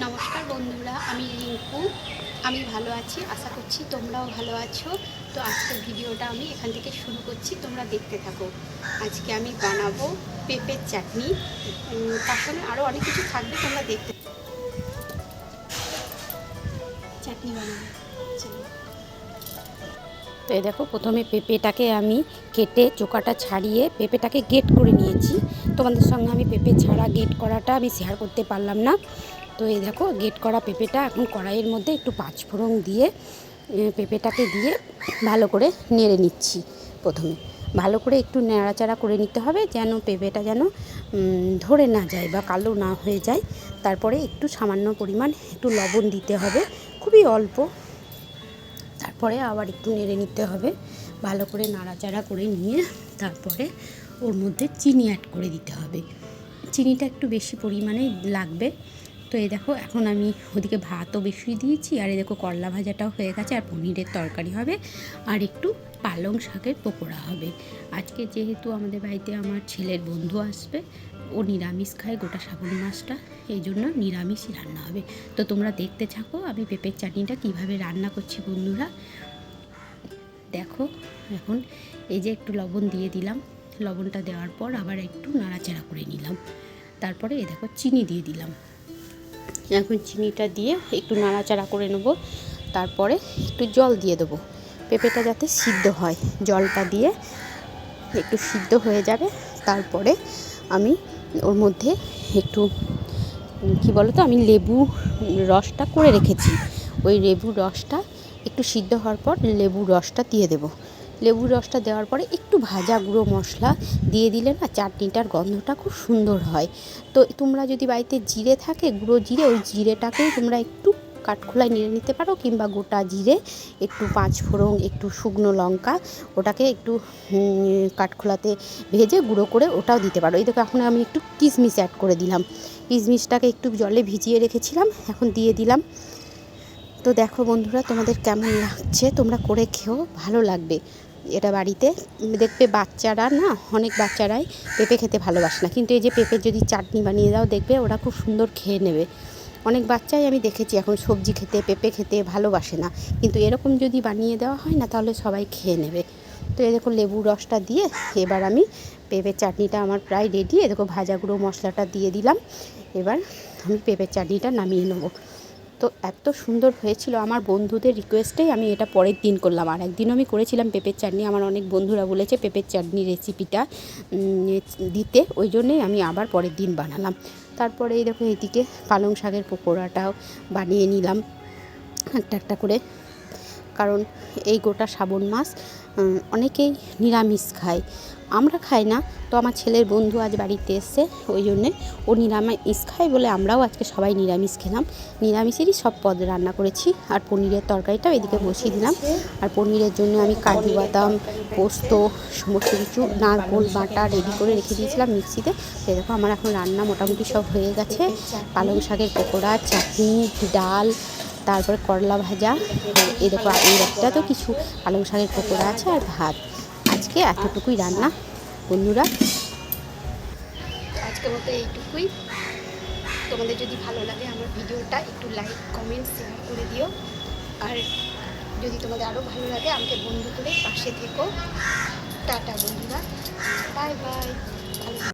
নমস্কার বন্ধুরা, আমি রিঙ্কু। আমি ভালো আছি, আশা করছি তোমরাও ভালো আছো। তো আজকের ভিডিওটা আমি এখান থেকে শুরু করছি, তোমরা দেখতে থাকো। আজকে আমি বানাবো পেঁপের চাটনি। তার সঙ্গে আরও অনেক কিছু থাকবে, তোমরা দেখতে চাটনি বানাবো। তো এই দেখো, প্রথমে পেঁপেটাকে আমি কেটে চোকাটা ছাড়িয়ে পেঁপেটাকে গেট করে নিয়েছি। তোমাদের সঙ্গে আমি পেঁপে ছাড়া গেট করাটা আমি শেয়ার করতে পারলাম না। তো এই দেখো গেট করা পেঁপেটা এখন কড়াইয়ের মধ্যে একটু পাঁচফোড়ন দিয়ে পেঁপেটাকে দিয়ে ভালো করে নেড়ে নিচ্ছি প্রথমে। ভালো করে একটু নেড়াচাড়া করে নিতে হবে যেন পেঁপেটা যেন ধরে না যায় বা কালো না হয়ে যায়। তারপরে একটু সামান্য পরিমাণ একটু লবণ দিতে হবে, খুবই অল্প। তারপরে আবার একটু নেড়ে নিতে হবে, ভালো করে নাড়াচাড়া করে নিয়ে তারপরে ওর মধ্যে চিনি অ্যাড করে দিতে হবে। চিনিটা একটু বেশি পরিমাণে লাগবে তো এই দেখো, এখন আমি ওদিকে ভাতও বেশি দিয়েছি, আর এই দেখো করলা ভাজাটাও হয়ে গেছে, আর পনিরের তরকারি হবে, আর একটু পালং শাকের পকোড়া হবে। আজকে যেহেতু আমাদের বাড়িতে আমার ছেলের বন্ধু আসবে, ও নিরামিষ খায় গোটা শ্রাবণ মাছটা এই জন্য নিরামিষই রান্না হবে। তো তোমরা দেখতে থাকো, আমি পেঁপের চাটনিটা কীভাবে রান্না করছি বন্ধুরা। দেখো, এখন এই যে একটু লবণ দিয়ে দিলাম, লবণটা দেওয়ার পর আবার একটু নাড়াচাড়া করে নিলাম। তারপরে এ দেখো, চিনি দিয়ে দিলাম। এখন চিনিটা দিয়ে একটু নাড়াচাড়া করে নেব। তারপরে একটু জল দিয়ে দেবো। পেঁপেটা যাতে সিদ্ধ হয়। জলটা দিয়ে একটু সিদ্ধ হয়ে যাবে। তারপরে আমি ওর মধ্যে একটু, কি বলো তো আমি লেবু রসটা করে রেখেছি। ওই লেবুর রসটা একটু সিদ্ধ হওয়ার পর লেবুর রসটা দিয়ে দেবো। লেবুর রসটা দেওয়ার পরে একটু ভাজা গুঁড়ো মশলা দিয়ে দিলে না চাটনিটার গন্ধটা খুব সুন্দর হয়। তো তোমরা যদি বাড়িতে জিরে থাকে, গুঁড়ো জিরে, ওই জিরেটাকেও তোমরা একটু কাঠখোলায় নিয়ে নিতে পারো কিংবা গোটা জিরে, একটু পাঁচ ফোড়ন, একটু শুকনো লঙ্কা, ওটাকে একটু কাঠখোলাতে ভেজে গুঁড়ো করে ওটাও দিতে পারো। এই দেখো, এখন আমি একটু কিশমিশ অ্যাড করে দিলাম। কিশমিশটাকে একটু জলে ভিজিয়ে রেখেছিলাম, এখন দিয়ে দিলাম। তো দেখো বন্ধুরা, তোমাদের কেমন লাগছে? তোমরা করে খেও, ভালো লাগবে। এটা বাড়িতে। দেখবে বাচ্চারা না, অনেক বাচ্চারাই পেঁপে খেতে ভালোবাসে না। কিন্তু এই যে পেঁপের যদি চাটনি বানিয়ে দাও, দেখবে ওরা খুব সুন্দর খেয়ে নেবে। অনেক বাচ্চাই আমি দেখেছি এখন সবজি খেতে, পেঁপে খেতে ভালোবাসে না। কিন্তু এরকম যদি বানিয়ে দেওয়া হয় না, তাহলে সবাই খেয়ে নেবে। তো এই দেখো লেবু রসটা দিয়ে এবার আমি পেঁপের চাটনিটা আমার প্রায় রেডি এ দেখো ভাজা গুঁড়ো মশলাটা দিয়ে দিলাম। এবার আমি পেঁপের চাটনিটা নামিয়ে নেব। তো এত সুন্দর হয়েছিল আমার বন্ধুদের রিকোয়েস্টেই আমি এটা পরের দিন করলাম। আর একদিনও আমি করেছিলাম পেঁপের চাটনি আমার অনেক বন্ধুরা বলেছে পেঁপের চাটনি রেসিপিটা দিতে। ওই জন্যেই আমি আবার পরের দিন বানালাম। তারপরে এই দেখো এদিকে পালং শাকের পকোড়াটাও বানিয়ে নিলাম। একটা একটা করে। কারণ এই গোটা শ্রাবণ মাস অনেকেই নিরামিষ খায়। আমরা খাই না, তো আমার ছেলের বন্ধু আজ বাড়িতে এসছে, ওই জন্যে ও নিরামিষ খায় বলে আমরাও আজকে সবাই নিরামিষ খেলাম। নিরামিষেরই সব পদ রান্না করেছি, আর পনিরের তরকারিটাও এদিকে বসিয়ে দিলাম। আর পনিরের জন্য আমি কাজু বাদাম, পোস্ত, সমস্ত কিছু, নারকোল, বাটা রেডি করে রেখে দিয়েছিলাম মিক্সিতে। সেরকম আমার এখন রান্না মোটামুটি সব হয়ে গেছে। পালং শাকের পকোড়া, চাটনি, ডাল তারপরে করলা ভাজা, আর এই একটা তো কিছু পালং শাকের পকোড়া আছে আর ভাত। আজকে এতটুকুই রান্না, বন্ধুরা। আজকের মতো এইটুকুই। তোমাদের যদি ভালো লাগে আমার ভিডিওটা, একটু লাইক কমেন্ট শেয়ার করে দিও। আর যদি তোমাদের আরও ভালো লাগে, আমাকে বন্ধু করে পাশে থেকো। টাটা, বন্ধুরা। Bye bye